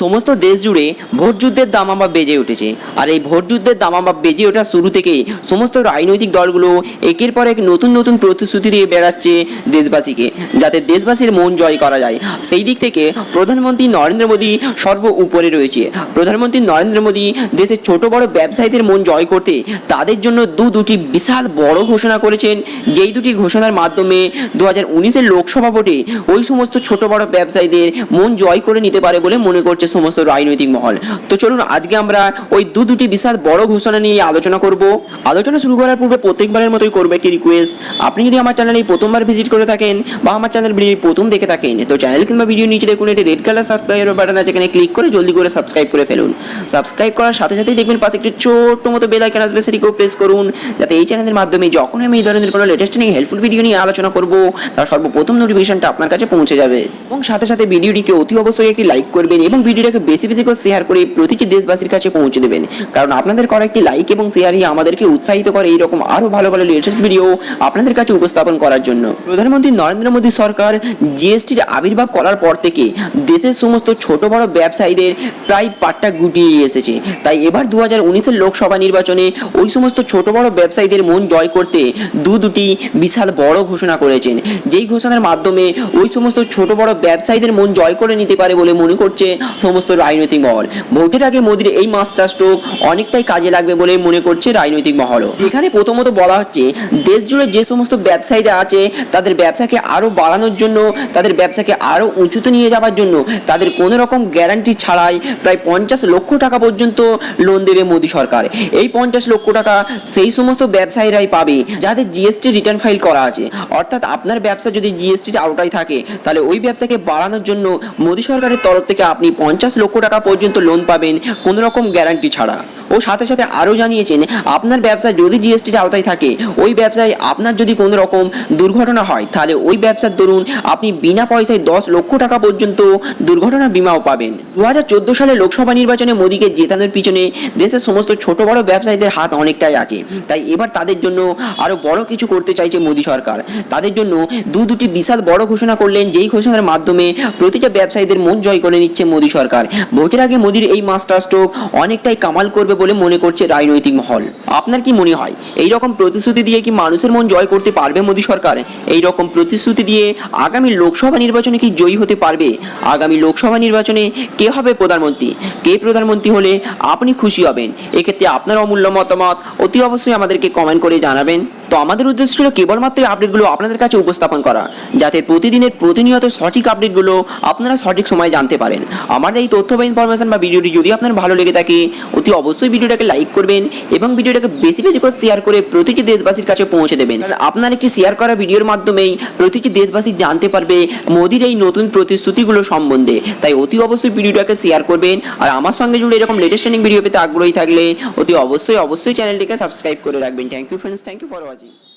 সমস্ত দেশ জুড়ে ভোট যুদ্ধের দামামা বেজে উঠেছে। আর এই ভোট যুদ্ধের দামামা বেজে ওঠার শুরু থেকেই সমস্ত রাজনৈতিক দলগুলো একের পর এক নতুন নতুন প্রতিশ্রুতি দিয়ে বেড়াচ্ছে দেশবাসীকে, যাতে দেশবাসীর মন জয় করা যায়। সেই দিক থেকে প্রধানমন্ত্রী নরেন্দ্র মোদী সর্ব উপরে রয়েছে। প্রধানমন্ত্রী নরেন্দ্র মোদী দেশের ছোট বড় ব্যবসায়ীদের মন জয় করতে তাদের জন্য দু দুটি বিশাল বড় ঘোষণা করেছেন। যেই দুটি ঘোষণার মাধ্যমে দু হাজার উনিশের লোকসভা ভোটে ওই সমস্ত ছোট বড় ব্যবসায়ীদের মন জয় করে নিতে পারে বলে মনে করছে সমস্ত রাজনৈতিক মহল। তো চলুন, আজকে আমরা ওই দু দুটি বিশাল বড় ঘোষণা নিয়ে আলোচনা করব। আলোচনা শুরু করার পূর্বে প্রত্যেকবারের মতোই করবে একটি রিকোয়েস্ট আপনি যদি আমার চ্যানেলে প্রথমবার ভিজিট করে থাকেন বা আমার চ্যানেল ভিডিও প্রথম দেখে থাকেন, তো চ্যানেল কিংবা ভিডিও নিচে দেখুন একটি রেড কালার সাবস্ক্রাইব বাটন আছে, এখানে ক্লিক করে জলদি করে সাবস্ক্রাইব করে ফেলুন। সাবস্ক্রাইব করার সাথে সাথেই দেখবেন পাশে একটি ছোট্ট মতো বেল আইকন আসবে, সেটিকেও প্রেস করুন, যাতে এই চ্যানেলের মাধ্যমে যখন আমি এই ধরনের কোনো লেটেস্ট নিয়ে হেল্পফুল ভিডিও নিয়ে আলোচনা করব, তার সর্বপ্রথম নোটিফিকেশনটা আপনার কাছে পৌঁছে যাবে। এবং সাথে সাথে ভিডিওটিকে অতি অবশ্যই একটি লাইক করবেন এবং ভিডিওটাকে বেশি বেশি করে শেয়ার করে প্রতিটি দেশবাসীর কাছে পৌঁছে দেবেন। কারণ আপনাদের করা একটি লাইক এবং শেয়ারই আমাদেরকে উৎসাহিত করে এইরকম আরও ভালো ভালো লেটেস্ট ভিডিও আপনাদের কাছে উপস্থাপন করার জন্য। প্রধানমন্ত্রী নরেন্দ্র মোদী সরকার জিএসটির আবির্ভাব করার পর থেকে দেশের সমস্ত ছোট বড় ব্যবসায়ীদের প্রায় পাট্টা গুটিয়ে এসেছে। তাই এবার দু হাজার উনিশের লোকসভা নির্বাচনে ওই সমস্ত ছোট বড় ব্যবসায়ীদের মন জয় করতে দু দুটি বিশাল বড় ঘোষণা করেছেন। যেই ঘোষণার মাধ্যমে ওই সমস্ত ছোট বড় ব্যবসায়ীদের মন জয় করে নিতে পারে বলে মনে করছে সমস্ত রাজনৈতিক মহল। ভোটের আগে মোদির এই মাস্টার স্ট্রোক অনেকটাই কাজে লাগবে বলে মনে করছে রাজনৈতিক মহলও এখানে প্রথমত বলা হচ্ছে দেশ জুড়ে যে সমস্ত ব্যবসায়ীরা আছে, তাদের ব্যবসাকে আরও বাড়ানোর জন্য, তাদের ব্যবসাকে আরও উঁচুতে নিয়ে যাওয়ার জন্য, তাদের কোনো রকম গ্যারান্টি ছাড়াই প্রায় পঞ্চাশ লক্ষ টাকা পর্যন্ত লোন দেবে মোদী সরকার। এই পঞ্চাশ লক্ষ টাকা সেই সমস্ত ব্যবসায়ীরাই পাবে যাদের জিএসটি রিটার্ন ফাইল করা আছে। অর্থাৎ আপনার ব্যবসা যদি জিএসটির আওতায় থাকে, তাহলে ওই ব্যবসাকে বাড়ানোর জন্য মোদী সরকারের তরফ থেকে আপনি পঞ্চাশ লক্ষ টাকা পর্যন্ত লোন পাবেন। কোনো রকম গ্যারান্টি ছাড়া। ও সাথে সাথে আরও জানিয়েছেন, আপনার ব্যবসা যদি জিএসটির আওতায় থাকে, ওই ব্যবসায় আপনার যদি কোনো রকম দুর্ঘটনা হয়, তাহলে ওই ব্যবসার দরুন আপনি বিনা পয়সায় দশ লক্ষ টাকা পর্যন্ত দুর্ঘটনা বিমাও পাবেন। দু হাজার চোদ্দ সালে লোকসভা নির্বাচনে মোদীকে জেতানোর পিছনে দেশের সমস্ত ছোট বড় ব্যবসায়ীদের হাত অনেকটাই আছে। তাই এবার তাদের জন্য আরও বড় কিছু করতে চাইছে মোদী সরকার। তাদের জন্য দু দুটি বিশাল বড় ঘোষণা করলেন, যেই ঘোষণার মাধ্যমে প্রতিটা ব্যবসায়ীদের মন জয় করে নিচ্ছে মোদী সরকার। ভোটের আগে মোদীর এই মাস্টার স্ট্রোক অনেকটাই কামাল করবে বলে মনে করছে রাজনৈতিক মহল। আপনার কি মনে হয় এই রকম প্রতিশ্রুতি দিয়ে কি মানুষের মন জয় করতে পারবে মোদী সরকার? এই রকম প্রতিশ্রুতি দিয়ে আগামী লোকসভা নির্বাচনে কি জয়ী হতে পারবে? আগামী লোকসভা নির্বাচনে কে হবে প্রধানমন্ত্রী? কে প্রধানমন্ত্রী হলে আপনি খুশি হবেন? এক্ষেত্রে আপনার অমূল্য মতামত অতি অবশ্যই আমাদেরকে কমেন্ট করে জানাবেন। তো আমাদের উদ্দেশ্য ছিল কেবলমাত্র এই আপডেটগুলো আপনাদের কাছে উপস্থাপন করা, যাতে প্রতিদিনের প্রতিনিয়ত সঠিক আপডেটগুলো আপনারা সঠিক সময়ে জানতে পারেন। আমাদের এই তথ্য বা ইনফরমেশন বা ভিডিওটি যদি আপনার ভালো লেগে থাকে, অতি অবশ্যই ভিডিওটাকে লাইক করবেন এবং ভিডিওটাকে বেশি বেশি করে শেয়ার করে প্রতিটি দেশবাসীর কাছে পৌঁছে দেবেন। কারণ আপনার একটি শেয়ার করা ভিডিওর মাধ্যমেই প্রতিটি দেশবাসী জানতে পারবে মোদির এই নতুন প্রতিশ্রুতিগুলো সম্বন্ধে। তাই অতি অবশ্যই ভিডিওটাকে শেয়ার করবেন আর আমার সঙ্গে জুড়ে এরকম লেটেস্ট ভিডিও পেতে আগ্রহী থাকলে অতি অবশ্যই অবশ্যই চ্যানেলটিকে সাবস্ক্রাইব করে রাখবেন। Thank you friends thank you for watching